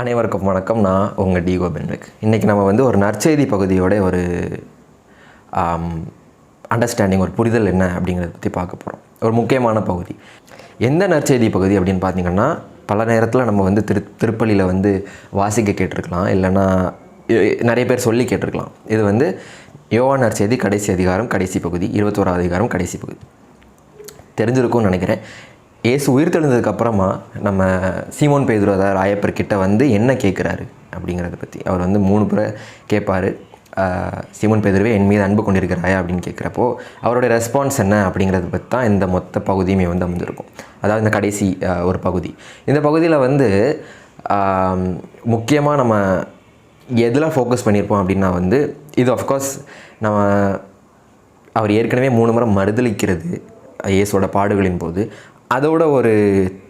அனைவருக்கும் வணக்கம். நான் உங்கள் டி பென்விக் இன்றைக்கி நம்ம வந்து ஒரு நற்செய்தி பகுதியோட ஒரு அண்டர்ஸ்டாண்டிங் ஒரு புரிதல் என்ன அப்படிங்கிறத பற்றி பார்க்க போகிறோம் ஒரு முக்கியமான பகுதி. எந்த நற்செய்தி பகுதி அப்படின்னு பார்த்தீங்கன்னா பல நேரத்தில் நம்ம வந்து திரு திருப்பலியில் வந்து வாசிக்க கேட்டிருக்கலாம். இல்லைன்னா நிறைய பேர் சொல்லி கேட்டிருக்கலாம். இது வந்து யோவா நற்செய்தி கடைசி அதிகாரம் கடைசி பகுதி இருபத்தோராவது அதிகாரம் கடைசி பகுதி. தெரிஞ்சிருக்கும்னு நினைக்கிறேன். ஏசு உயிர் தெழுந்ததுக்கு அப்புறமா நம்ம சீமோன் பேதுரு ஆயப்பர் ராயப்பர் கிட்ட வந்து என்ன கேட்குறாரு அப்படிங்கிறத பற்றி அவர் வந்து மூணு பேரை கேட்பாரு. சீமோன் பேதுருவே என் மீது அன்பு கொண்டிருக்கிறாயா? அப்படின்னு கேட்குறப்போ அவருடைய ரெஸ்பான்ஸ் என்ன அப்படிங்கிறத பற்றி தான் இந்த மொத்த பகுதியுமே வந்து அமைஞ்சிருக்கும் அதாவது இந்த கடைசி ஒரு பகுதி. இந்த பகுதியில் வந்து முக்கியமாக நம்ம எதில் ஃபோக்கஸ் பண்ணியிருப்போம் அப்படின்னா வந்து இது ஆஃப்கோர்ஸ் நம்ம அவர் ஏற்கனவே மூணு முறை மறுதளிக்கிறது இயேசோட பாடுகளின் போது. அதோட ஒரு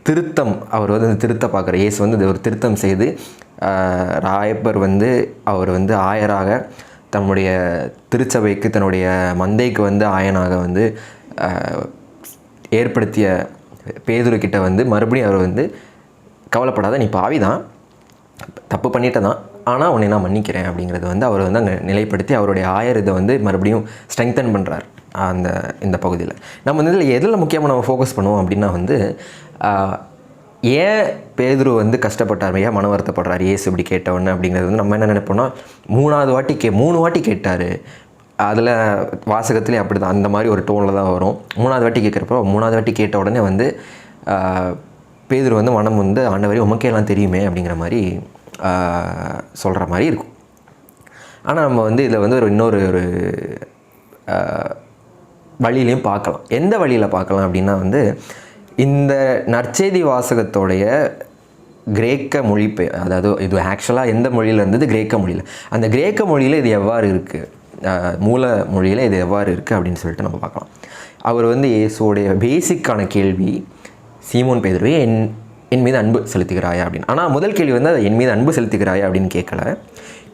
திருத்தம் அவர் வந்து அந்த திருத்த பார்க்குற இயேசு வந்து அதை ஒரு திருத்தம் செய்து ராயப்பர் வந்து அவர் வந்து ஆயராக தன்னுடைய திருச்சபைக்கு தன்னுடைய மந்தைக்கு வந்து ஆயனாக வந்து ஏற்படுத்திய பேதுரு வந்து மறுபடியும் அவர் வந்து கவலைப்படாத நீ பாவி தான் தப்பு பண்ணிட்ட தான் ஆனால் உன்னை நான் மன்னிக்கிறேன் அப்படிங்கிறது வந்து அவர் வந்து அங்கே நிலைப்படுத்தி அவருடைய ஆயர் இதை வந்து மறுபடியும் ஸ்ட்ரெங்தன் பண்ணுறார் அந்த இந்த பகுதியில். நம்ம வந்து இதில் எதில் முக்கியமாக நம்ம ஃபோக்கஸ் பண்ணுவோம் அப்படின்னா வந்து ஏன் பேதுரு வந்து கஷ்டப்பட்டார் ஏன் மன வருத்தப்படுறார் ஏசு இப்படி கேட்டவொன்னு அப்படிங்கிறது வந்து நம்ம என்ன நினைப்போம்னா மூணாவது வாட்டி கே மூணு வாட்டி கேட்டார். அதில் வாசகத்துலேயும் அப்படி தான் அந்த மாதிரி ஒரு டோனில் தான் வரும். மூணாவது வாட்டி கேட்குறப்போ மூணாவது வாட்டி கேட்ட உடனே வந்து பேதுரு வந்து மனம் வந்து ஆண்டவரே உமக்கே எல்லாம் தெரியுமே அப்படிங்கிற மாதிரி சொல்கிற மாதிரி இருக்கும். ஆனால் நம்ம வந்து இதில் வந்து ஒரு இன்னொரு ஒரு வழியிலையும் பார்க்கலாம். எந்த வழியில் பார்க்கலாம் அப்படின்னா வந்து இந்த நற்செய்தி வாசகத்தோடைய கிரேக்க மொழிபெ அதாவது இது ஆக்சுவலாக எந்த மொழியில் இருந்தது? கிரேக்க மொழியில். அந்த கிரேக்க மொழியில் இது எவ்வாறு இருக்குது மூல மொழியில் இது எவ்வாறு இருக்குது அப்படின்னு சொல்லிட்டு நம்ம பார்க்கலாம். அவர் வந்து இயேசுடைய பேசிக்கான கேள்வி சீமோன் பேதுருவே என் என் மீது அன்பு செலுத்துகிறாயா அப்படின்னு. ஆனால் முதல் கேள்வி வந்து அதை என் மீது அன்பு செலுத்துகிறாயா அப்படின்னு கேட்கல.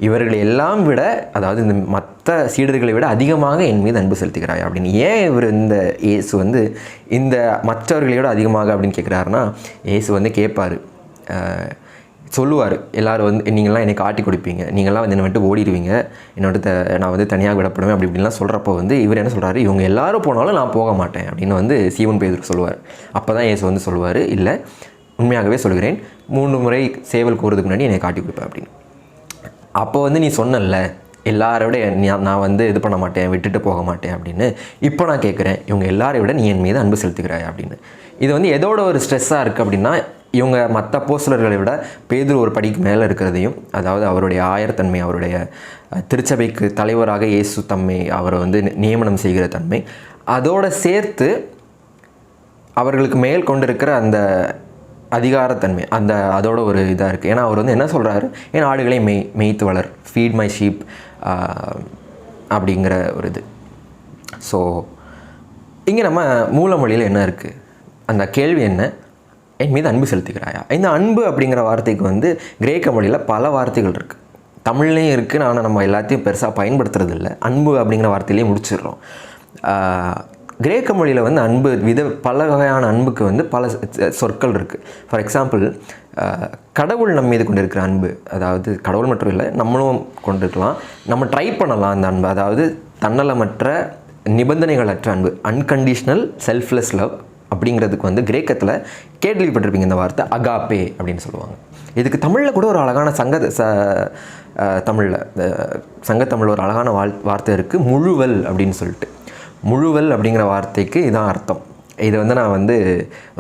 இவர்களை எல்லாம் விட அதாவது இந்த மற்ற சீடர்களை விட அதிகமாக என் மீது அன்பு செலுத்துகிறாய் அப்படின்னு ஏன் இவர் இந்த இயேசு வந்து இந்த மற்றவர்களை விட அதிகமாக அப்படின்னு கேட்குறாருன்னா இயேசு வந்து கேட்பார் சொல்லுவார் எல்லாரும் வந்து நீங்கள்லாம் என்னை காட்டி கொடுப்பீங்க. நீங்கள்லாம் வந்து என்னை விட்டு ஓடிடுவீங்க. என்னோட த- நான் வந்து தனியாக விடப்படுவேன். அப்படி இப்படிலாம் சொல்கிறப்போ வந்து இவர் என்ன சொல்கிறாரு இவங்க எல்லாரும் போனாலும் நான் போக மாட்டேன். அப்படின்னு வந்து சீவன் பேதர் சொல்லுவார். அப்போ தான் இயேசு வந்து சொல்லுவார் இல்லை உண்மையாகவே சொல்கிறேன் மூணு முறை சேவல் கூறதுக்கு முன்னாடி என்னை காட்டி கொடுப்பேன். அப்படின்னு. அப்போ வந்து நீ சொன்னல எல்லாரை விட நான் வந்து இது பண்ண மாட்டேன் விட்டுட்டு போக மாட்டேன் அப்படின்னு. இப்போ நான் கேட்குறேன் இவங்க எல்லாரையும் விட நீ என் மீது அன்பு செலுத்துகிறாய் அப்படின்னு. இது வந்து எதோட ஒரு ஸ்ட்ரெஸ்ஸாக இருக்குது அப்படின்னா இவங்க மற்ற போஸ்டர்களை விட பேதூர் ஒரு படிக்கு மேலே இருக்கிறதையும் அதாவது அவருடைய ஆயர்தன்மை அவருடைய திருச்சபைக்கு தலைவராக இயேசு தம்மை அவரை வந்து நி- நியமனம் செய்கிற தன்மை அதோடு சேர்த்து அவர்களுக்கு மேல் கொண்டிருக்கிற அந்த அதிகாரத்தன்மை அந்த அதோட ஒரு இதாக இருக்குது ஏன்னா அவர் வந்து என்ன சொல்கிறாரு என் ஆடுகளை மெய் மெய்த்து வளர். ஃபீட் மை ஷீப் அப்படிங்கிற ஒரு இது. ஸோ இங்கே நம்ம மூலமொழியில் என்ன இருக்குது அந்த கேள்வி என்ன? என் மீது அன்பு செலுத்துகிறாயா? இந்த அன்பு அப்படிங்கிற வார்த்தைக்கு வந்து கிரேக்க மொழியில் பல வார்த்தைகள் இருக்குது தமிழ்லேயும் இருக்குது ஆனால் நம்ம எல்லாத்தையும் பெருசாக பயன்படுத்துறது இல்லை அன்பு அப்படிங்கிற வார்த்தையிலேயே முடிச்சிடுறோம். கிரேக்க மொழியில் வந்து அன்பு வித பல வகையான அன்புக்கு வந்து பல சொற்கள் இருக்குது ஃபார் எக்ஸாம்பிள் கடவுள் நம்ம மீது கொண்டிருக்கிற அன்பு அதாவது கடவுள் மட்டும் இல்லை நம்மளும் கொண்டிருக்கலாம். நம்ம ட்ரை பண்ணலாம் அந்த அன்பு. அதாவது தன்னலமற்ற நிபந்தனைகளற்ற அன்பு. அன்கண்டிஷ்னல் செல்ஃப்லெஸ் லவ் அப்படிங்கிறதுக்கு வந்து கிரேக்கத்தில் கேள்விப்பட்டிருப்பீங்க இந்த வார்த்தை அகாப்பே அப்படின்னு சொல்லுவாங்க. இதுக்கு தமிழில் கூட ஒரு அழகான சங்க ச தமிழில் சங்கத்தமிழில் ஒரு அழகான வாழ் வார்த்தை இருக்குது முழுவல் அப்படின்னு சொல்லிட்டு. முழுவல் அப்படிங்கிற வார்த்தைக்கு இதான் அர்த்தம். இது வந்து நான் வந்து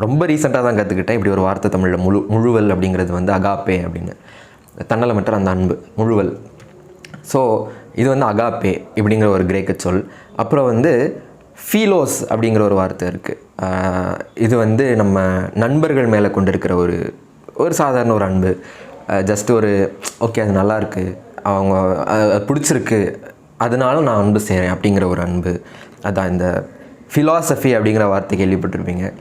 ரொம்ப ரீசெண்டாக தான் கற்றுக்கிட்டேன் இப்படி ஒரு வார்த்தை தமிழில் முழு முழுவல் அப்படிங்கிறது வந்து அகாப்பே அப்படின்னு. தன்னலமற்ற அந்த அன்பு முழுவல். ஸோ இது வந்து அகாப்பே இப்படிங்கிற ஒரு கிரேக்க சொல். அப்புறம் வந்து ஃபீலோஸ் அப்படிங்கிற ஒரு வார்த்தை இருக்குது இது வந்து நம்ம நண்பர்கள் மேலே கொண்டிருக்கிற ஒரு ஒரு சாதாரண ஒரு அன்பு. ஜஸ்ட் ஒரு ஓகே அது நல்லாயிருக்கு அவங்க பிடிச்சிருக்கு. அதனால நான் அன்பு செய்கிறேன் அப்படிங்கிற ஒரு அன்பு. அதான் இந்த ஃபிலாசபி அப்படிங்கிற வார்த்தை கேள்விப்பட்டிருப்பீங்க.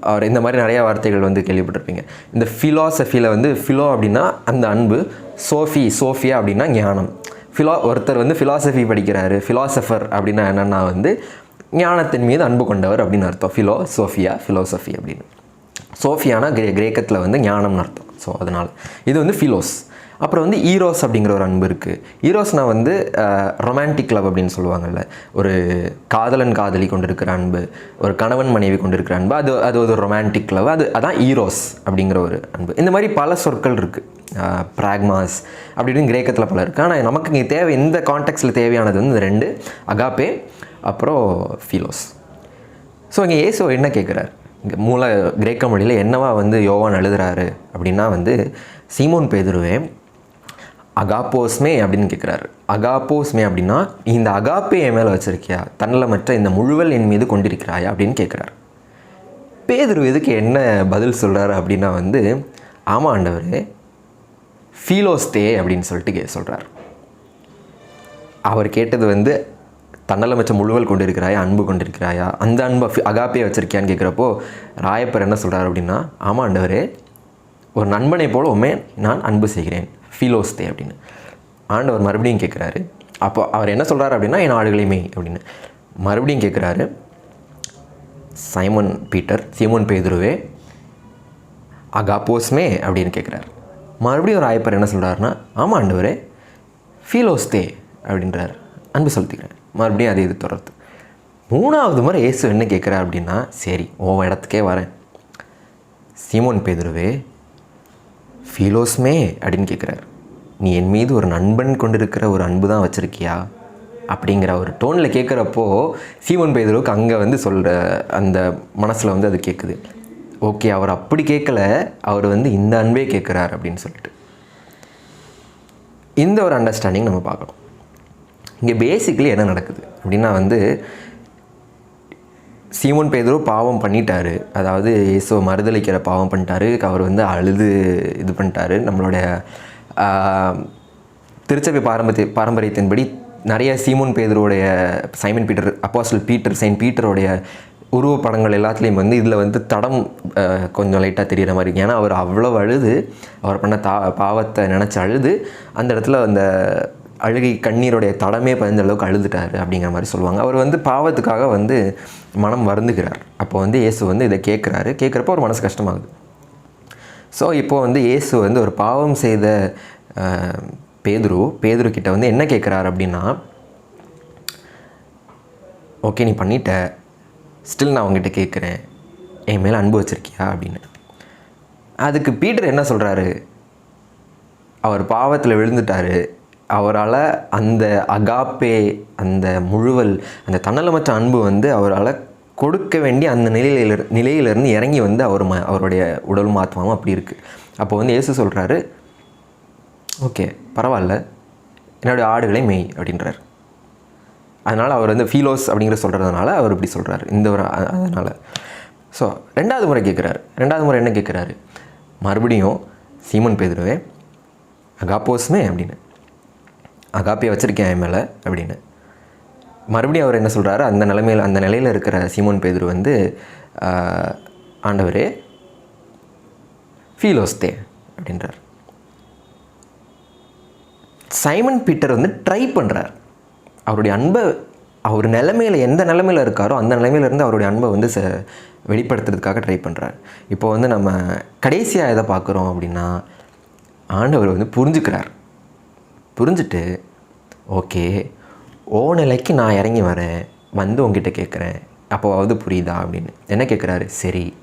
அவர் இந்த மாதிரி நிறைய வார்த்தைகள் வந்து கேள்விப்பட்டிருப்பீங்க. இந்த ஃபிலாசபியில் வந்து ஃபிலோ அப்படின்னா அந்த அன்பு சோஃபி சோஃபியா அப்படின்னா ஞானம். ஃபிலா ஒருத்தர் வந்து ஃபிலாசபி படிக்கிறாரு ஃபிலாசபர் அப்படின்னா என்னென்னா வந்து ஞானத்தின் மீது அன்பு கொண்டவர் அப்படின்னு அர்த்தம். ஃபிலோ சோஃபியா ஃபிலோசஃபி அப்படின்னு. சோஃபியானா கிரே கிரேக்கத்தில் வந்து ஞானம்னு அர்த்தம். ஸோ அதனால். இது வந்து ஃபிலோஸ் அப்புறம் வந்து ஈரோஸ் அப்படிங்கிற ஒரு அன்பு இருக்குது ஈரோஸ்னால் வந்து ரொமான்டிக் லவ் அப்படின்னு சொல்லுவாங்கள்ல ஒரு காதலன் காதலி கொண்டு இருக்கிற அன்பு ஒரு கணவன் மனைவி கொண்டு இருக்கிற அன்பு அது அது ஒரு ரொமான்டிக் லவ் அது அதான் ஈரோஸ் அப்படிங்கிற ஒரு அன்பு. இந்த மாதிரி பல சொற்கள் இருக்குது ப்ராக்மாஸ் அப்படின்னு கிரேக்கத்தில் பல இருக்குது ஆனால் நமக்கு இங்கே தேவை இந்த கான்டெக்ட்ஸில் தேவையானது வந்து ரெண்டு. அகாப்பே அப்புறம் ஃபிலோஸ் ஸோ இங்கே ஏசோ என்ன கேட்குறாரு இங்கே மூல கிரேக்க மொழியில் என்னவா வந்து யோவான் எழுதுறாரு அப்படின்னா வந்து சீமோன் பேதுருவே அகாப்போஸ்மே அப்படின்னு கேட்குறாரு அகாப்போஸ்மே அப்படின்னா இந்த அகாப்பே என் மேலே வச்சுருக்கியா? தன்னலமற்ற மற்ற இந்த முழுவல் என் மீது கொண்டிருக்கிறாயா? அப்படின்னு கேட்குறாரு பேதுரு இதுக்கு என்ன பதில் சொல்கிறாரு அப்படின்னா வந்து ஆமாம் ஆண்டவர் ஃபீலோஸ்தே அப்படின்னு சொல்லிட்டு கே சொல்கிறார் அவர் கேட்டது வந்து தன்னலமற்ற முழுவல் கொண்டிருக்கிறாயா? அன்பு கொண்டிருக்கிறாயா? அந்த அன்பை அகாப்பே வச்சுருக்கியான்னு கேட்குறப்போ ராயப்பர் என்ன சொல்கிறார் அப்படின்னா ஆமாம் ஆண்டவரே ஒரு நண்பனை போல உண்மை நான் அன்பு செய்கிறேன். ஃபீலோஸ்தே அப்படின்னு. ஆண்டவர் மறுபடியும் கேட்குறாரு அப்போ அவர் என்ன சொல்கிறார் அப்படின்னா என் ஆடுகளையுமே அப்படின்னு. மறுபடியும் கேட்குறாரு சைமன் பீட்டர் சீமோன் பேதுருவே அகாப்போஸ்மே அப்படின்னு கேட்குறாரு மறுபடியும் ஒரு ஆயப்பர் என்ன சொல்கிறாருன்னா ஆமாம் ஆண்டவரே ஃபீலோஸ்தே அப்படின்றார். அன்பு செலுத்திக்கிறேன். மறுபடியும் அதை இது தொடர்த்து மூணாவது முறை இயேசு என்ன கேட்குறார் அப்படின்னா சரி ஓ இடத்துக்கே வரேன். சீமோன் பேதுருவே ஃபீலோஸ்மே அப்படின்னு கேட்குறாரு நீ என் மீது ஒரு நண்பன் கொண்டிருக்கிற ஒரு அன்பு தான் வச்சுருக்கியா? அப்படிங்கிற ஒரு டோனில் கேட்குறப்போ சீமன் பேதலுக்கு அங்கே வந்து சொல்கிற அந்த மனசில் வந்து அது கேட்குது ஓகே அவர் அப்படி கேட்கல அவர் வந்து இந்த அன்பே கேட்குறார் அப்படின்னு சொல்லிட்டு. இந்த ஒரு அண்டர்ஸ்டாண்டிங் நம்ம பார்க்கணும். இங்கே பேசிக்கலி என்ன நடக்குது அப்படின்னா வந்து சீமோன் பேதரோ பாவம் பண்ணிட்டாரு. அதாவது இயேசுவை மறுதளிக்கிற பாவம் பண்ணிட்டாரு. அவர் வந்து அழுது இது பண்ணிட்டாரு. நம்மளுடைய திருச்சபை பாரம்பரிய பாரம்பரியத்தின்படி நிறைய சீமோன் பேதருடைய Simon Peter apostle Peter saint பீட்டருடைய உருவப்படங்கள் எல்லாத்துலேயும் வந்து இதில் வந்து தடம் கொஞ்சம் லைட்டாக தெரிகிற மாதிரி இருக்குது ஏன்னா அவர் அவ்வளோ அழுது அவர் பண்ண தா பாவத்தை நினச்சி அழுது அந்த இடத்துல அந்த அழுகை கண்ணீருடைய தடமே பதிந்த அளவுக்கு அழுதுட்டாரு அப்படிங்கிற மாதிரி சொல்லுவாங்க. அவர் வந்து பாவத்துக்காக வந்து மனம் வருந்துகிறார். அப்போ வந்து இயேசு வந்து இதை கேட்குறாரு. கேட்குறப்போ ஒரு மனசு கஷ்டமாகுது. ஸோ இப்போது வந்து இயேசு வந்து ஒரு பாவம் செய்த பேதுரு பேதுரு கிட்ட வந்து என்ன கேட்குறாரு அப்படின்னா ஓகே நீ பண்ணிட்ட. ஸ்டில் நான் உங்ககிட்ட கேட்குறேன். என் மேலே அன்பு வச்சுருக்கியா? அப்படின்னு. அதுக்கு பீட்டர் என்ன சொல்கிறாரு அவர் பாவத்தில் விழுந்துட்டாரு. அவரால் அந்த அகாப்பே அந்த முழுவல் அந்த தன்னலமற்ற அன்பு வந்து அவரால் கொடுக்க வேண்டிய அந்த நிலையில நிலையிலிருந்து இறங்கி வந்து அவர் ம அவருடைய உடலும் ஆத்மாவும் அப்படி இருக்குது அப்போ வந்து இயேசு சொல்கிறாரு ஓகே பரவாயில்ல. என்னுடைய ஆடுகளை மெய் அப்படின்றார். அதனால் அவர் வந்து ஃபீலோஸ் அப்படிங்கிற சொல்கிறதுனால அவர் இப்படி சொல்கிறாரு இந்த ஒரு அதனால். ஸோ ரெண்டாவது முறை கேட்குறாரு ரெண்டாவது முறை என்ன கேட்குறாரு மறுபடியும் சீமன் பேதுருவே அகாப்போஸ்மே அப்படின்னு. அகாப்பியை வச்சுருக்கேன் என் மேலே அப்படின்னு. மறுபடியும் அவர் என்ன சொல்கிறாரு அந்த நிலைமையில் அந்த நிலையில் இருக்கிற சீமோன் பேதுரு வந்து ஆண்டவரே ஃபீலோஸ்தே அப்படின்றார். சைமன் பீட்டர் வந்து ட்ரை பண்ணுறார் அவருடைய அன்பை அவர் நிலமையில் எந்த நிலமையில் இருக்காரோ அந்த நிலமையிலேருந்து அவருடைய அன்பை வந்து ச வெளிப்படுத்துறதுக்காக ட்ரை பண்ணுறார் இப்போ வந்து நம்ம கடைசியாக எதை பார்க்குறோம் அப்படின்னா ஆண்டவர் வந்து புரிஞ்சுக்கிறார். புரிஞ்சுட்டு ஓகே ஓ நிலைக்கு நான் இறங்கி வரேன் வந்து உங்ககிட்ட கேட்குறேன் அப்போவாவது புரியுதா? அப்படின்னு. என்ன கேட்குறாரு சரி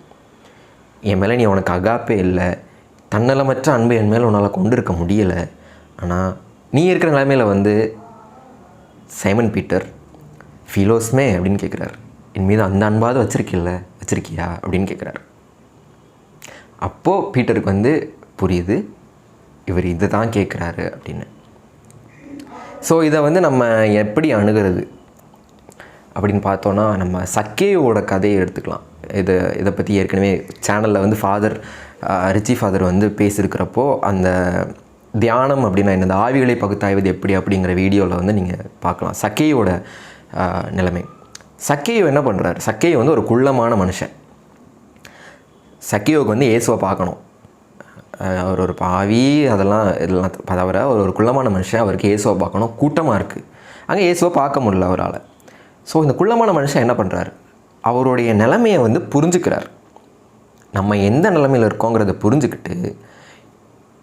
என் மேலே நீ உனக்கு அகாப்பே இல்லை. தன்னலமற்ற அன்பு என் மேலே உன்னால் கொண்டு இருக்க முடியலை. ஆனால் நீ இருக்கிற நிலைமையில் வந்து சைமன் பீட்டர் ஃபிலோஸ்மே அப்படின்னு கேட்குறாரு என் மீது அந்த அன்பாவது வச்சுருக்கில்ல வச்சுருக்கியா? அப்படின்னு கேட்குறாரு அப்போது பீட்டருக்கு வந்து புரியுது இவர் இதை தான் கேட்குறாரு அப்படின்னு. ஸோ இதை வந்து நம்ம எப்படி அணுகிறது? அப்படின்னு பார்த்தோன்னா நம்ம சக்கேயோட கதையை எடுத்துக்கலாம். இதை இதை பற்றி ஏற்கனவே சேனலில் வந்து ஃபாதர் ரிச்சி ஃபாதர் வந்து பேசியிருக்கிறப்போ அந்த தியானம் அப்படின்னா இந்த ஆவிகளை பகுத்தாய்வது எப்படி? அப்படிங்கிற வீடியோவில் வந்து நீங்கள் பார்க்கலாம். சக்கேயோட நிலைமை. சக்கேயோ என்ன பண்ணுறாரு சக்கேயோ வந்து ஒரு குள்ளமான மனுஷன். சக்கியோவுக்கு வந்து இயேசுவை பார்க்கணும். அவர் ஒரு பாவி அதெல்லாம் இதெல்லாம் தவிர அவர் ஒரு குள்ளமான மனுஷன் அவருக்கு இயேசுவை பார்க்கணும் கூட்டமாக இருக்குது அங்கே இயேசுவை பார்க்க முடியல அவரால். ஸோ இந்த குள்ளமான மனுஷன் என்ன பண்ணுறாரு அவருடைய நிலைமையை வந்து புரிஞ்சுக்கிறார். நம்ம எந்த நிலைமையில் இருக்கோங்கிறத புரிஞ்சுக்கிட்டு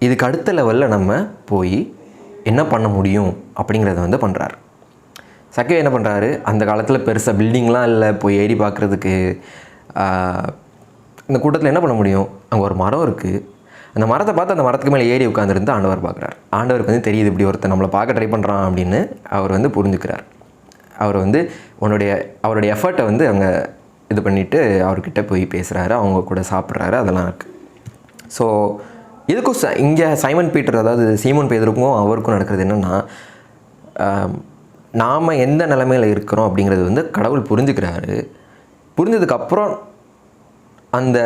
இதுக்கு அடுத்த லெவலில் நம்ம போய் என்ன பண்ண முடியும் அப்படிங்கிறத வந்து பண்ணுறாரு சக்கே என்ன பண்ணுறாரு அந்த காலத்தில் பெருசாக பில்டிங்லாம் இல்லை போய் ஏறி பார்க்குறதுக்கு இந்த கூட்டத்தில் என்ன பண்ண முடியும்? அங்கே ஒரு மரம் இருக்குது அந்த மரத்தை பார்த்து அந்த மரத்துக்கு மேலே ஏறி உட்காந்துருந்து ஆண்டவர் பார்க்குறாரு. ஆண்டவருக்கு வந்து தெரியுது இப்படி ஒருத்தர் நம்மளை பார்க்க ட்ரை பண்ணுறான் அப்படின்னு அவர் வந்து புரிஞ்சுக்கிறார். அவர் வந்து உன்னுடைய அவருடைய எஃபர்ட்டை வந்து அவங்க இது பண்ணிவிட்டு அவர்கிட்ட போய் பேசுகிறாரு அவங்க கூட சாப்பிட்றாரு அதெல்லாம் இருக்குது ஸோ இதுக்கும் ச இங்கே சைமன் பீட்டர் அதாவது சீமன் பேதருக்கும் அவருக்கும் நடக்கிறது என்னென்னா நாம் எந்த நிலமையில் இருக்கிறோம் அப்படிங்கிறது வந்து கடவுள் புரிஞ்சுக்கிறாரு. புரிஞ்சதுக்கப்புறம் அந்த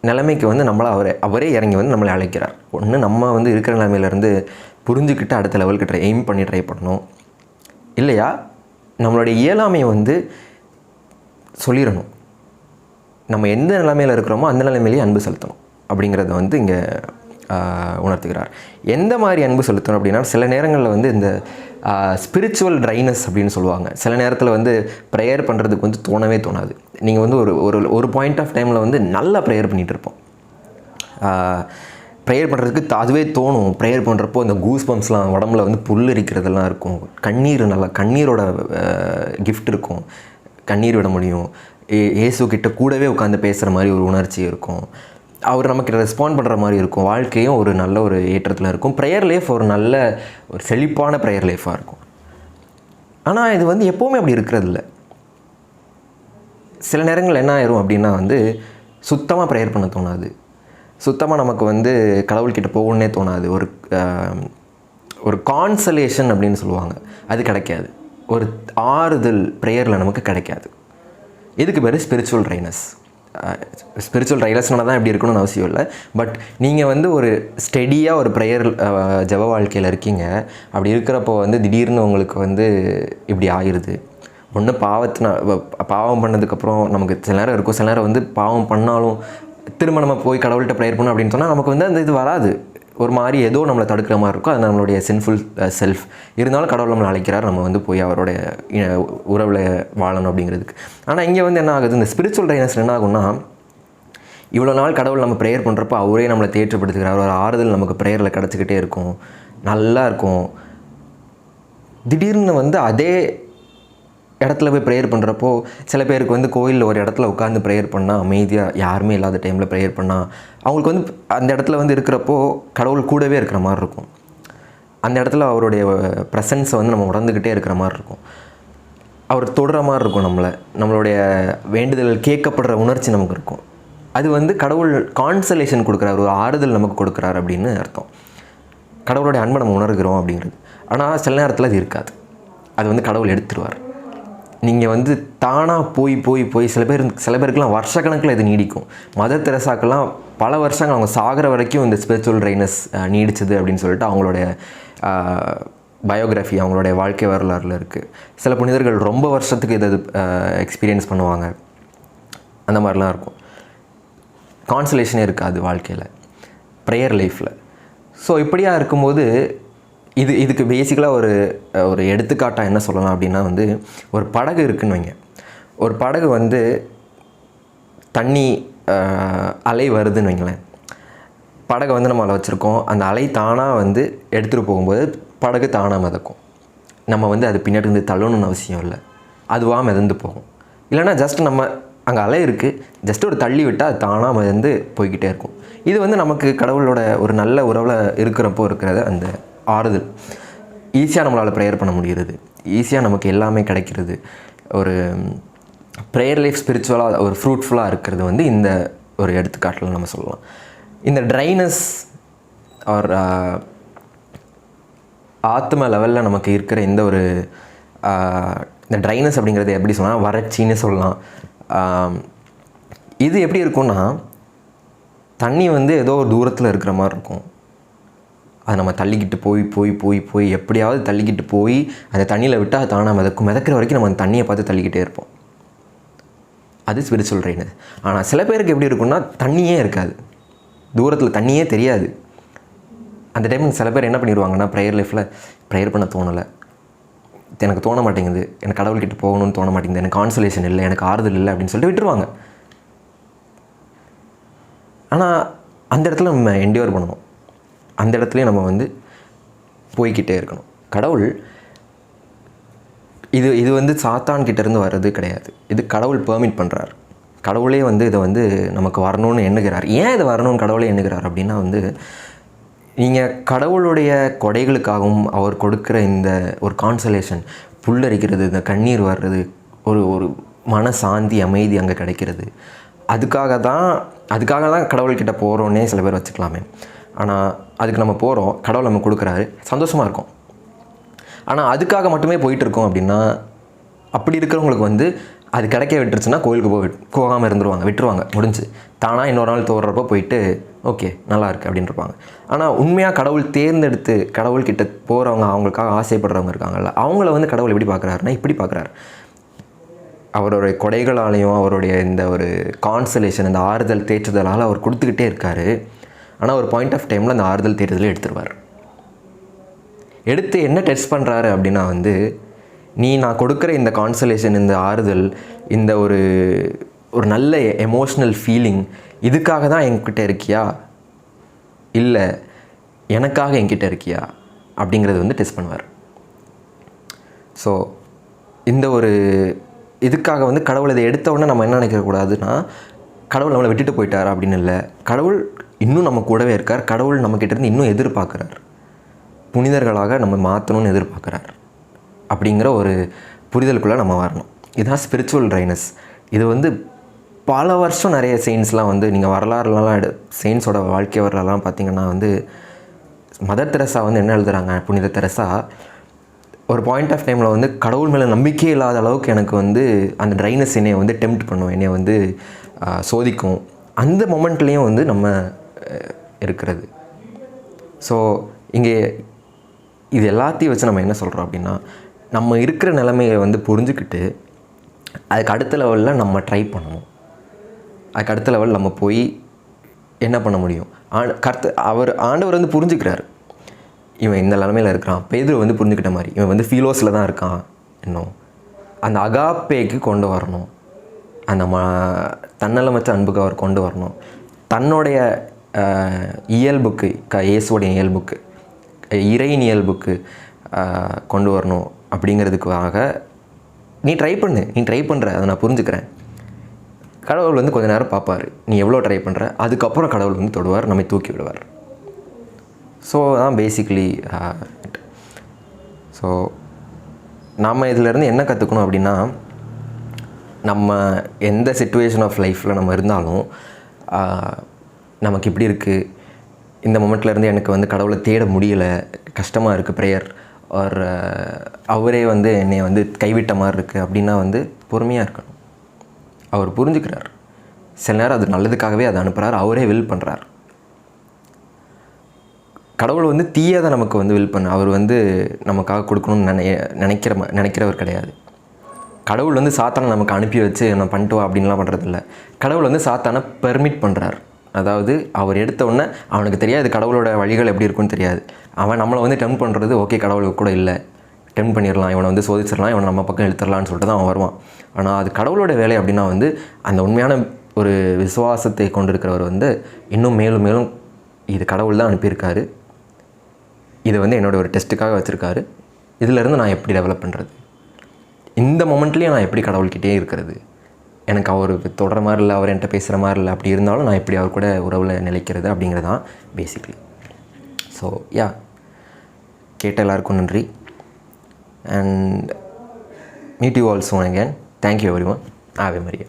நிலைமைக்கு வந்து நம்மளை அவரே அவரே இறங்கி வந்து நம்மளை அழைக்கிறார். ஒன்று நம்ம வந்து இருக்கிற நிலைமையிலேருந்து புரிஞ்சுக்கிட்டு அடுத்த லெவலுக்கு ட்ரை எய்ம் பண்ணி ட்ரை பண்ணணும். இல்லையா? நம்மளுடைய இயலாமையை வந்து சொல்லிடணும். நம்ம எந்த நிலைமையில் இருக்கிறோமோ அந்த நிலைமையிலேயே அன்பு செலுத்தணும் அப்படிங்கிறத வந்து இங்கே உணர்த்துகிறார். எந்த மாதிரி அன்பு செலுத்தணும் அப்படின்னா சில நேரங்களில் வந்து இந்த ஸ்பிரிச்சுவல் ட்ரைனஸ் அப்படின்னு சொல்லுவாங்க. சில நேரத்தில் வந்து ப்ரேயர் பண்ணுறதுக்கு வந்து தோணவே தோணாது. நீங்கள் வந்து ஒரு ஒரு ஒரு பாயிண்ட் ஆஃப் டைமில் வந்து நல்லா ப்ரேயர் பண்ணிகிட்டு இருப்போம். ப்ரேயர் பண்ணுறதுக்கு அதுவே தோணும். ப்ரேயர் பண்ணுறப்போ அந்த கூஸ் பம்ப்ஸ்லாம் உடம்புல வந்து புல் இருக்கிறதெல்லாம் இருக்கும். கண்ணீர் நல்லா கண்ணீரோட கிஃப்ட் இருக்கும். கண்ணீர் விட முடியும். ஏ- ஏசு கிட்ட கூடவே உட்காந்து பேசுகிற மாதிரி ஒரு உணர்ச்சி இருக்கும். அவர் நமக்கு ரெஸ்பாண்ட் பண்ணுற மாதிரி இருக்கும். வாழ்க்கையும் ஒரு நல்ல ஒரு ஏற்றத்தில் இருக்கும். ப்ரேயர் லைஃப் ஒரு நல்ல ஒரு செழிப்பான ப்ரேயர் லைஃபாக இருக்கும். ஆனால் இது வந்து எப்போவுமே அப்படி இருக்கிறதில்ல. சில நேரங்கள் என்ன ஆயிரும் அப்படின்னா வந்து சுத்தமாக ப்ரேயர் பண்ண தோணாது. சுத்தமாக நமக்கு வந்து கடவுள்கிட்ட போகணுன்னே தோணாது. ஒரு ஒரு கான்சலேஷன் அப்படின்னு சொல்லுவாங்க. அது கிடைக்காது. ஒரு ஆறுதல் ப்ரேயரில் நமக்கு கிடைக்காது. இதுக்கு பேர் ஸ்பிரிச்சுவல் ட்ரைனஸ் ஸ்பிரிச்சுவல் ட்ரைனஸ்னால தான் இப்படி இருக்கணும்னு அவசியம் இல்லை. பட் நீங்கள் வந்து ஒரு ஸ்டெடியாக ஒரு ப்ரேயர் ஜப வாழ்க்கையில் இருக்கீங்க. அப்படி இருக்கிறப்போ வந்து திடீர்னு உங்களுக்கு வந்து இப்படி ஆயிடுது ஒன்று பாவத்தினா பாவம் பண்ணதுக்கப்புறம் நமக்கு சில நேரம் இருக்கும். சில நேரம் வந்து பாவம் பண்ணாலும் திரும்ப நம்ம போய் கடவுள்கிட்ட ப்ரேயர் பண்ணோம் அப்படின்னு சொன்னால் நமக்கு வந்து அந்த இது வராது. ஒரு மாதிரி ஏதோ நம்மளை தடுக்கிற மாதிரி இருக்கும் அது நம்மளுடைய சின்ஃபுல் செல்ஃப் இருந்தாலும் கடவுள் நம்மளை அழைக்கிறார் நம்ம வந்து போய் அவரோட உறவில் வாழணும் அப்படிங்கிறதுக்கு. ஆனால் இங்கே வந்து என்ன ஆகுது? இந்த ஸ்பிரிச்சுவல் ட்ரைனஸ் என்ன ஆகும்னா இவ்வளோ நாள் கடவுள் நம்ம ப்ரேயர் பண்ணுறப்போ அவரே நம்மளை தேற்றப்படுத்துகிறார். ஒரு ஆறுதல் நமக்கு ப்ரேயரில் கிடச்சிக்கிட்டே இருக்கும். நல்லா இருக்கும். திடீர்னு வந்து அதே இடத்துல போய் ப்ரேயர் பண்ணுறப்போ சில பேருக்கு வந்து கோயிலில் ஒரு இடத்துல உட்காந்து ப்ரேயர் பண்ணால் அமைதியாக யாருமே இல்லாத டைமில் ப்ரேயர் பண்ணால் அவங்களுக்கு வந்து அந்த இடத்துல வந்து இருக்கிறப்போ கடவுள் கூடவே இருக்கிற மாதிரி இருக்கும். அந்த இடத்துல அவருடைய ப்ரெசன்ஸை வந்து நம்ம உணர்ந்துக்கிட்டே இருக்கிற மாதிரி இருக்கும். அவர் தொடுற மாதிரி இருக்கும் நம்மளை. நம்மளுடைய வேண்டுதல் கேட்கப்படுற உணர்ச்சி நமக்கு இருக்கும். அது வந்து கடவுள் கான்சலேஷன் கொடுக்குறாரு ஒரு ஆறுதல் நமக்கு கொடுக்குறாரு அப்படின்னு அர்த்தம். கடவுளுடைய அன்பை நம்ம உணர்கிறோம் அப்படிங்கிறது. ஆனால் சில நேரத்தில் அது இருக்காது. அது வந்து கடவுள் எடுத்துருவார். நீங்கள் வந்து தானாக போய் போய் போய் சில பேர் சில பேருக்குலாம் வருஷக்கணக்கில் இது நீடிக்கும். மதர் தெரசாக்கெல்லாம் பல வருஷங்கள் அவங்க சாகிற வரைக்கும் இந்த ஸ்பிரிச்சுவல் ட்ரைனஸ் நீடிச்சது அப்படின்னு சொல்லிட்டு அவங்களுடைய பயோகிராஃபி அவங்களுடைய வாழ்க்கை வரலாறுல இருக்குது சில புனிதர்கள் ரொம்ப வருஷத்துக்கு இதை எக்ஸ்பீரியன்ஸ் பண்ணுவாங்க. அந்த மாதிரிலாம் இருக்கும். கான்சலேஷனே இருக்காது வாழ்க்கையில். ப்ரேயர் லைஃப்பில் ஸோ இப்படியா இருக்கும்போது இது இதுக்கு பேசிக்கலாக ஒரு ஒரு எடுத்துக்காட்டாக என்ன சொல்லலாம் அப்படின்னா வந்து ஒரு படகு இருக்குன்னு வைங்க. ஒரு படகு வந்து தண்ணி அலை வருதுன்னு வைங்களேன். படகை வந்து நம்ம அதில் வச்சுருக்கோம். அந்த அலை தானாக வந்து எடுத்துகிட்டு போகும்போது படகு தானாக மிதக்கும். நம்ம வந்து அது பின்னாடி வந்து தள்ளணும்னு அவசியம் இல்லை. அதுவாக மிதந்து போகும். இல்லைன்னா ஜஸ்ட் நம்ம அங்கே அலை இருக்குது ஜஸ்ட் ஒரு தள்ளி விட்டால் அது தானாக மிதந்து போய்கிட்டே இருக்கும். இது வந்து நமக்கு கடவுளோட ஒரு நல்ல உறவில் இருக்கிறப்போ இருக்கிறத அந்த ஆறுதல் ஈஸியாக நம்மளால் ப்ரேயர் பண்ண முடிகிறது. ஈஸியாக நமக்கு எல்லாமே கிடைக்கிறது. ஒரு ப்ரேயர் லைஃப் ஸ்பிரிச்சுவலாக ஒரு ஃப்ரூட்ஃபுல்லாக இருக்கிறது வந்து இந்த ஒரு எடுத்துக்காட்டில் நம்ம சொல்லலாம். இந்த ட்ரைனஸ் ஆர் ஆத்ம லெவலில் நமக்கு இருக்கிற இந்த ஒரு இந்த ட்ரைனஸ் அப்படிங்கிறது எப்படி சொல்லலாம்? வறட்சின்னு சொல்லலாம். இது எப்படி இருக்கும்னா தண்ணி வந்து ஏதோ ஒரு தூரத்தில் இருக்கிற மாதிரி இருக்கும். அதை நம்ம தள்ளிக்கிட்டு போய் போய் போய் போய் எப்படியாவது தள்ளிக்கிட்டு போய் அந்த தண்ணியில் விட்டால் அது தானாக மிதக்கும். மிதக்கிற வரைக்கும் நம்ம அந்த தண்ணியை பார்த்து தள்ளிக்கிட்டே இருப்போம். அது ஸ்பிரிச்சுவல் ட்ரெயின் ஆனால் சில பேருக்கு எப்படி இருக்கும்னா தண்ணியே இருக்காது. தூரத்தில் தண்ணியே தெரியாது. அந்த டைம் சில பேர் என்ன பண்ணிடுவாங்கன்னா ப்ரேயர் லைஃப்பில் ப்ரேயர் பண்ண தோணலை. எனக்கு தோண மாட்டேங்குது. எனக்கு கடவுள்கிட்ட போகணும்னு தோண மாட்டேங்குது. எனக்கு கான்சலேஷன் இல்லை. எனக்கு ஆறுதல் இல்லை அப்படின்னு சொல்லிட்டு விட்டுருவாங்க. ஆனால் அந்த இடத்துல நம்ம என்டியோர் பண்ணணும். அந்த இடத்துலையும் நம்ம வந்து போய்கிட்டே இருக்கணும். கடவுள் இது இது வந்து சாத்தான் வர்றது கிடையாது. இது கடவுள் பெர்மிட் பண்ணுறார் கடவுளே வந்து இதை வந்து நமக்கு வரணும்னு எண்ணுகிறார். ஏன் இது வரணும்னு கடவுளே எண்ணுகிறார் அப்படின்னா வந்து நீங்கள் கடவுளுடைய கொடைகளுக்காகவும் அவர் கொடுக்குற இந்த ஒரு கான்சலேஷன் புல்லரிக்கிறது இந்த கண்ணீர் வர்றது ஒரு ஒரு மன சாந்தி அமைதி அங்கே கிடைக்கிறது. அதுக்காக தான் அதுக்காக தான் கடவுள்கிட்ட போகிறோன்னே சில பேர் வச்சுக்கலாமே. ஆனால் அதுக்கு நம்ம போகிறோம் கடவுள் நம்ம கொடுக்குறாரு. சந்தோஷமாக இருக்கும். ஆனால் அதுக்காக மட்டுமே போயிட்டுருக்கோம் அப்படின்னா அப்படி இருக்கிறவங்களுக்கு வந்து அது கிடைக்க விட்டுருச்சுன்னா கோயிலுக்கு போய் போகாமல் இருந்துருவாங்க. விட்டுருவாங்க. முடிஞ்சு. தானாக இன்னொரு நாள் தோறப்போ போயிட்டு ஓகே நல்லா இருக்குது அப்படின்னு இருப்பாங்க ஆனால் உண்மையாக கடவுள் தேர்ந்தெடுத்து கடவுள்கிட்ட போகிறவங்க அவங்களுக்காக ஆசைப்படுறவங்க இருக்காங்கல்ல அவங்கள வந்து கடவுள் எப்படி பார்க்குறாருன்னா இப்படி பார்க்குறாரு அவருடைய கொடைகளாலையும் அவருடைய இந்த ஒரு கான்சலேஷன் இந்த ஆறுதல் தேற்றுதலால் அவர் கொடுத்துக்கிட்டே இருக்காரு. ஆனால் ஒரு பாயிண்ட் ஆஃப் டைமில் அந்த ஆறுதல் தேர்தலில் எடுத்துருவார். எடுத்து என்ன டெஸ்ட் பண்ணுறாரு அப்படின்னா வந்து நீ நான் கொடுக்குற இந்த கான்சலேஷன் இந்த ஆறுதல் இந்த ஒரு ஒரு நல்ல எமோஷ்னல் ஃபீலிங் இதுக்காக தான் என்கிட்ட இருக்கியா? இல்லை எனக்காக என்கிட்ட இருக்கியா? அப்படிங்கிறது வந்து டெஸ்ட் பண்ணுவார். ஸோ இந்த ஒரு இதுக்காக வந்து கடவுள் இதை எடுத்த உடனே நம்ம என்ன நினைக்கக்கூடாதுன்னா கடவுள் நம்மளை விட்டுட்டு போயிட்டார்? அப்படின்னு இல்லை. கடவுள் இன்னும் நம்ம கூடவே இருக்கார். கடவுள் நம்மக்கிட்டேருந்து இன்னும் எதிர்பார்க்குறார். புனிதர்களாக நம்ம மாற்றணும்னு எதிர்பார்க்குறார். அப்படிங்கிற ஒரு புரிதலுக்குள்ளே நம்ம வரணும். இதுதான் ஸ்பிரிச்சுவல் ட்ரைனஸ் இது வந்து பல வருஷம் நிறைய செயின்ஸ்லாம் வந்து நீங்கள் வரலாறுலாம் எடு செயின்ஸோட வாழ்க்கை வரலாறுலாம் பார்த்தீங்கன்னா வந்து மதர் தெரசா வந்து என்ன எழுதுறாங்க? புனித தெரசா ஒரு பாயிண்ட் ஆஃப் டைமில் வந்து கடவுள் மேலே நம்பிக்கையே இல்லாத அளவுக்கு எனக்கு வந்து அந்த ட்ரைனஸ் என்னையை வந்து டெம்ப்ட் பண்ணும். என்னையை வந்து சோதிக்கும். அந்த மொமெண்ட்லேயும் வந்து நம்ம இருக்கிறது. ஸோ இங்கே இது எல்லாத்தையும் வச்சு நம்ம என்ன சொல்கிறோம் அப்படின்னா நம்ம இருக்கிற நிலைமையை வந்து புரிஞ்சுக்கிட்டு அதுக்கு அடுத்த லெவலில் நம்ம ட்ரை பண்ணணும். அதுக்கு அடுத்த லெவல் நம்ம போய் என்ன பண்ண முடியும்? ஆண் கர்த்த அவர் ஆண்டவர் வந்து புரிஞ்சுக்கிறார். இவன் இந்த நிலமையில் இருக்கிறான். பேதுரு வந்து புரிஞ்சுக்கிட்ட மாதிரி இவன் வந்து ஃபீலோஸில் தான் இருக்கான் இன்னும் அந்த அகாப்பேக்கு கொண்டு வரணும். அந்த ம தன்னலமற்ற அன்புக்கு அவர் கொண்டு வரணும். தன்னுடைய இயல்புக்கு க இயேசுவோடைய இயல்புக்கு இறையின் இயல்புக்கு கொண்டு வரணும் அப்படிங்கிறதுக்காக நீ ட்ரை பண்ணு நீ ட்ரை பண்ணுற அதை நான் புரிஞ்சுக்கிறேன். கடவுள் வந்து கொஞ்ச நேரம் பார்ப்பார். நீ எவ்வளோ ட்ரை பண்ணுற அதுக்கப்புறம் கடவுள் வந்து தொடுவார் நம்மை தூக்கி விடுவார். ஸோ தான் பேசிக்கலி ஸோ நாம் இதிலேருந்து என்ன கற்றுக்கணும் அப்படின்னா நம்ம எந்த சுச்சுவேஷன் ஆஃப் லைஃப்பில் நம்ம இருந்தாலும் நமக்கு இப்படி இருக்குது இந்த மொமெண்ட்லேருந்து எனக்கு வந்து கடவுளை தேட முடியலை. கஷ்டமாக இருக்குது ப்ரேயர் ஆர் அவரே வந்து என்னை வந்து கைவிட்ட மாதிரி இருக்குது அப்படின்னா வந்து பொறுமையாக இருக்கணும். அவர் புரிஞ்சுக்கிறார். சில நேரம் அது நல்லதுக்காகவே அதை அனுப்புகிறார் அவரே வில் பண்ணுறார் கடவுள் வந்து தீயதை நமக்கு வந்து வில் பண்ண. அவர் வந்து நமக்காக கொடுக்கணும்னு நினை நினைக்கிற ம- நினைக்கிறவர் கிடையாது. கடவுள் வந்து சாத்தானை நமக்கு அனுப்பி வச்சு நான் பண்ணிட்டு வா அப்படின்லாம் பண்ணுறதில்ல கடவுள் வந்து சாத்தானை பெர்மிட் பண்ணுறார் அதாவது அவர் எடுத்த உடனே அவனுக்கு தெரியாது கடவுளோட வழிகள் எப்படி இருக்குன்னு தெரியாது. அவன் நம்மளை வந்து டெம்ப் பண்ணுறது ஓகே கடவுளுக்கு கூட இல்லை. டெம்ப் பண்ணிடலாம். இவனை வந்து சோதிச்சிடலாம். இவனை நம்ம பக்கம் எழுத்துடலாம்னு சொல்லிட்டு தான் அவன் வருவான். ஆனால் அது கடவுளோட வேலை அப்படின்னா வந்து அந்த உண்மையான ஒரு விசுவாசத்தை கொண்டிருக்கிறவர் வந்து இன்னும் மேலும் மேலும் இது கடவுள் தான் அனுப்பியிருக்காரு. இது வந்து என்னோட ஒரு டெஸ்ட்டுக்காக வச்சுருக்காரு. இதிலேருந்து நான் எப்படி டெவலப் பண்ணுறது இந்த மொமெண்ட்லேயும் நான் எப்படி கடவுள்கிட்டே இருக்கிறது? எனக்கு அவர் தொடர மாதிரி இல்லை அவர் என்கிட்ட பேசுகிற மாதிரி இல்லை அப்படி இருந்தாலும் நான் எப்படி அவர் கூட உறவில் நிலைக்கிறது அப்படிங்கிறது தான் பேசிக்லி ஸோ யா கேட்ட எல்லாருக்கும் நன்றி. And meet you also again thank you everyone Ave Maria